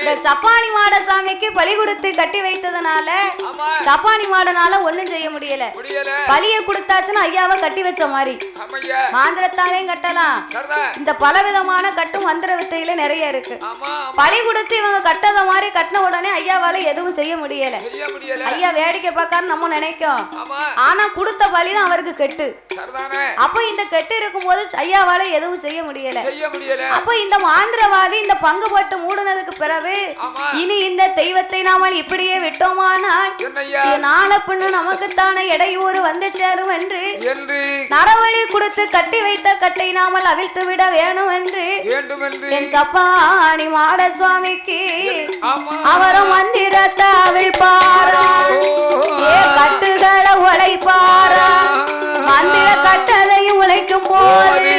இந்த சப்பானி மாட சாமிக்கு பலி கொடுத்து கட்டி வைத்ததுனால சப்பானி மாடனால ஒண்ணும் செய்ய முடியல. பலிய கொடுத்தாச்சுன்னா ஐயாவை கட்டி வச்ச மாதிரி. மாந்திரத்தாலையும் கட்டலாம். இந்த பலவிதமான கட்டும் மந்திர வித்தையில நிறைய இருக்கு. பலி கொடுத்து இவங்க கட்டத மாதிரி கட்டின உடனே ஐயாவால எதுவும் செய்ய முடியல. ஐயா வேடிக்கை பார்க்காரு நம்ம நினைக்கும். ஆனா கொடுத்த பலிதான் அவருக்கு கெட்டு. அப்ப இந்த கெட்டு இருக்கும்போது ஐயாவால எதுவும் செய்ய முடியல. செய்ய முடியல. அப்ப இந்த மாந்திரவாதி இந்த பங்கு போட்டு மூடுனதுக்கு பிறகு ஆமா. இனி இந்த தெய்வத்தை நாமல் இப்படியே விட்டோமானால் நாளை பின்னு நமக்குத்தான இடையூறு வந்து சேரும் என்று. நரவழி கொடுத்து கட்டி வைத்த கட்டை நாமல் அவிழ்த்து விட வேணும் என்று என் சப்பாணி மாட சுவாமிக்கு அவரும் மந்திரத்தை அவிழ்ப்பாரா? ஏ கட்டுகளை உழைப்பாரா? மந்திர கட்டதையும் உழைக்கும் போது.